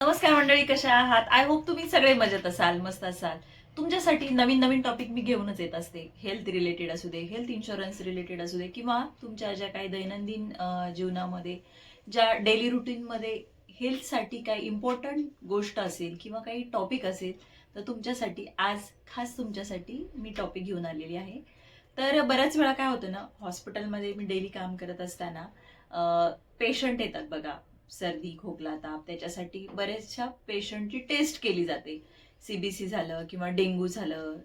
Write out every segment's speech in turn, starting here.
नमस्कार मंडळी कशा आहात? आय होप तुम्ही सगळे मजेत असाल मस्त असाल. तुमच्यासाठी नवीन नवीन टॉपिक मी घेऊनच येत असते. हेल्थ रिलेटेड असू दे हेल्थ इन्शुरन्स रिलेटेड असू दे किंवा तुमच्या ज्या काही दैनंदिन जीवनामध्ये ज्या डेली रुटीनमध्ये हेल्थसाठी काही इम्पॉर्टंट गोष्ट असेल किंवा काही टॉपिक असेल तर तुमच्यासाठी आज खास तुमच्यासाठी मी टॉपिक घेऊन आलेली आहे. तर बऱ्याच वेळा काय होतं ना हॉस्पिटलमध्ये मी डेली काम करत असताना पेशंट येतात बघा. सर्दी खोकला ताप त्याच्यासाठी बऱ्याचशा पेशंटची टेस्ट केली जाते. सीबीसी झालं किंवा डेंग्यू झालं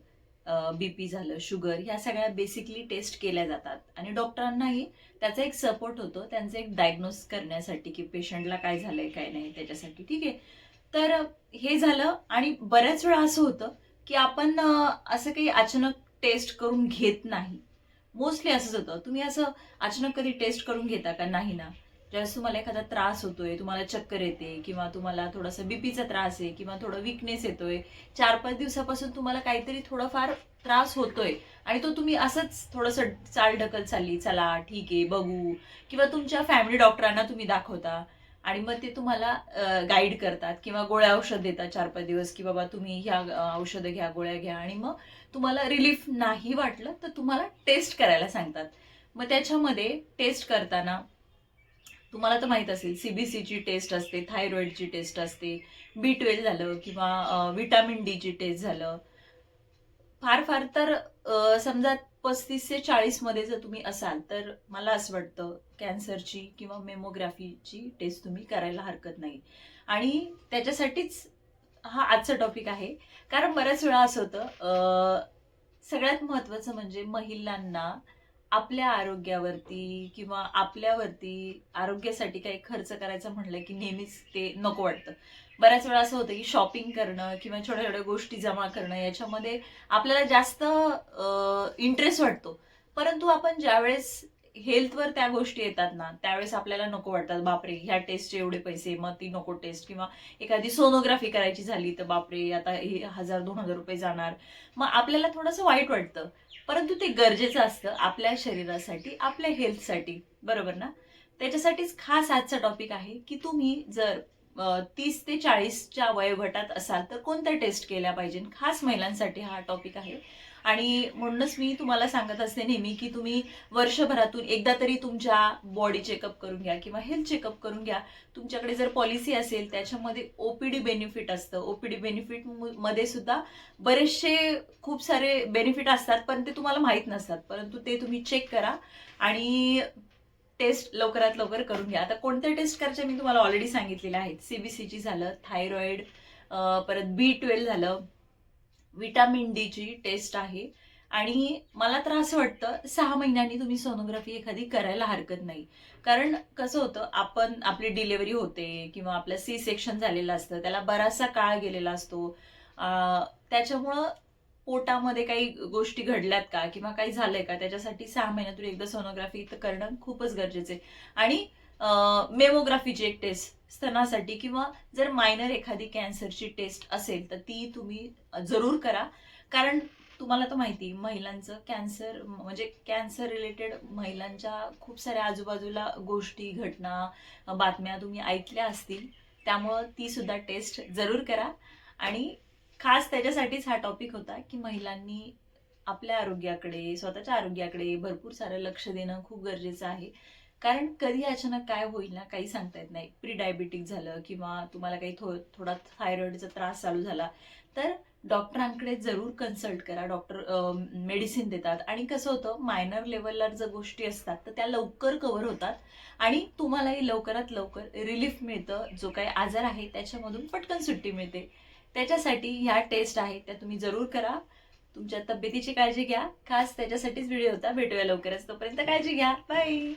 बीपी झालं शुगर ह्या सगळ्या बेसिकली टेस्ट केल्या जातात. आणि डॉक्टरांनाही त्याचा एक सपोर्ट होतो त्यांचं एक डायग्नोस करण्यासाठी की पेशंटला काय झालंय काय नाही त्याच्यासाठी. ठीक आहे? तर हे झालं आणि बऱ्याच वेळा असं होतं की आपण असं काही अचानक टेस्ट करून घेत नाही. मोस्टली असंच होतं. तुम्ही असं अचानक कधी टेस्ट करून घेता का? नाही ना. ज्यावेळेस तुम्हाला एखादा त्रास होतोय तुम्हाला चक्कर येते किंवा तुम्हाला थोडासा बीपीचा त्रास आहे किंवा थोडा विकनेस येतोय चार पाच दिवसापासून तुम्हाला काहीतरी थोडाफार त्रास होतोय आणि तो तुम्ही असंच थोडंसं चाल ढकल चालली चला ठीक आहे बघू किंवा तुमच्या फॅमिली डॉक्टरांना तुम्ही दाखवता आणि मग ते तुम्हाला गाईड करतात किंवा गोळ्या औषध देतात चार पाच दिवस की बाबा तुम्ही ह्या औषधं घ्या गोळ्या घ्या आणि मग तुम्हाला रिलीफ नाही वाटलं तर तुम्हाला टेस्ट करायला सांगतात. मग त्याच्यामध्ये टेस्ट करताना तुम्हाला तर माहीत असेल सीबीसीची टेस्ट असते थायरॉइडची टेस्ट असते बी ट्वेल्व झालं किंवा विटॅमिन डीची टेस्ट झालं. फार फार तर समजा पस्तीस ते चाळीसमध्ये जर तुम्ही असाल तर मला असं वाटतं कॅन्सरची किंवा मेमोग्राफीची टेस्ट तुम्ही करायला हरकत नाही. आणि त्याच्यासाठीच हा आजचा टॉपिक आहे. कारण बऱ्याच वेळा असं होतं सगळ्यात महत्त्वाचं म्हणजे महिलांना आपल्या आरोग्यावरती किंवा आपल्यावरती आरोग्यासाठी काही खर्च करायचं म्हणलं की नेहमीच ते नको वाटतं. बऱ्याच वेळा असं होतं की शॉपिंग करणं किंवा छोट्या छोट्या गोष्टी जमा करणं याच्यामध्ये आपल्याला जास्त इंटरेस्ट वाटतो. परंतु आपण ज्यावेळेस हेल्थवर त्या गोष्टी येतात ना त्यावेळेस आपल्याला नको वाटतात बापरे ह्या टेस्टचे एवढे पैसे मग ती नको टेस्ट किंवा एखादी सोनोग्राफी करायची झाली तर बापरे आता हे हजार दोन हजार रुपये जाणार. मग आपल्याला थोडंसं वाईट वाटतं. परंतु ते गरजेचं असतं आपल्या शरीरासाठी आपल्या हेल्थसाठी बरोबर ना? त्याच्यासाठीच खास आजचा टॉपिक आहे की तुम्ही जर तीस ते चाळीसच्या वयोगटात असाल तर कोणत्या टेस्ट केल्या पाहिजे? खास महिलांसाठी हा टॉपिक आहे. आणि म्हणूनच मी तुम्हाला सांगत असते नेहमी की तुम्ही वर्षभरातून एकदा तरी तुमच्या बॉडी चेकअप करून घ्या किंवा हेल्थ चेकअप करून घ्या. तुमच्याकडे जर पॉलिसी असेल त्याच्यामध्ये ओपीडी बेनिफिट असतं. ओपीडी बेनिफिटमध्ये सुद्धा बरेचसे खूप सारे बेनिफिट असतात पण ते तुम्हाला माहीत नसतात. परंतु ते तुम्ही चेक करा. आणि टेस्ट लवकरात लवकर करून घ्या. आता कोणत्या टेस्ट करायच्या मी तुम्हाला ऑलरेडी सांगितलेल्या आहेत. सीबीसीची झालं थायरॉइड परत बी ट्वेल्व झालं. विटॅमिन डीची टेस्ट आहे. आणि मला तर असं वाटतं सहा महिन्यांनी तुम्ही सोनोग्राफी एखादी करायला हरकत नाही. कारण कसं होतं आपण आपली डिलेवरी होते किंवा आपलं सी सेक्शन झालेलं असतं त्याला बराचसा काळ गेलेला असतो. त्याच्यामुळं पोटामध्ये काही गोष्टी घडल्यात का? किंवा काही झालंय का? त्याच्यासाठी सहा महिन्यातून एकदा सोनोग्राफी तर करणं खूपच गरजेचं आहे. आणि मेमोग्राफीची एक टेस्ट स्तनासाठी किंवा जर मायनर एखादी कॅन्सरची टेस्ट असेल तर ती तुम्ही जरूर करा. कारण तुम्हाला तर माहिती महिलांचं कॅन्सर म्हणजे कॅन्सर रिलेटेड महिलांच्या खूप साऱ्या आजूबाजूला गोष्टी घटना बातम्या तुम्ही ऐकल्या असतील त्यामुळं ती सुद्धा टेस्ट जरूर करा. आणि खास त्याच्यासाठीच हा टॉपिक होता की महिलांनी आपल्या आरोग्याकडे स्वतःच्या आरोग्याकडे भरपूर सारं लक्ष देणं खूप गरजेचं आहे. कारण कधी अचानक काय होईल ना काही सांगता येत नाही. प्री डायबिटिक झालं किंवा तुम्हाला काही थो थोडा थायरॉईडचा त्रास चालू झाला तर डॉक्टरांकडे जरूर कन्सल्ट करा. डॉक्टर मेडिसिन देतात. आणि कसं होतं मायनर लेवलला जर गोष्टी असतात तर त्या लवकर कव्हर होतात. आणि तुम्हालाही लवकरात लवकर रिलीफ मिळतं. जो काही आजार आहे त्याच्यामधून पटकन सुट्टी मिळते. त्याच्यासाठी ह्या टेस्ट आहेत त्या तुम्ही जरूर करा. तुमच्या तब्येतीची काळजी घ्या. खास त्याच्यासाठीच व्हिडिओ होता. भेटूया लवकरच. तोपर्यंत काळजी घ्या. बाय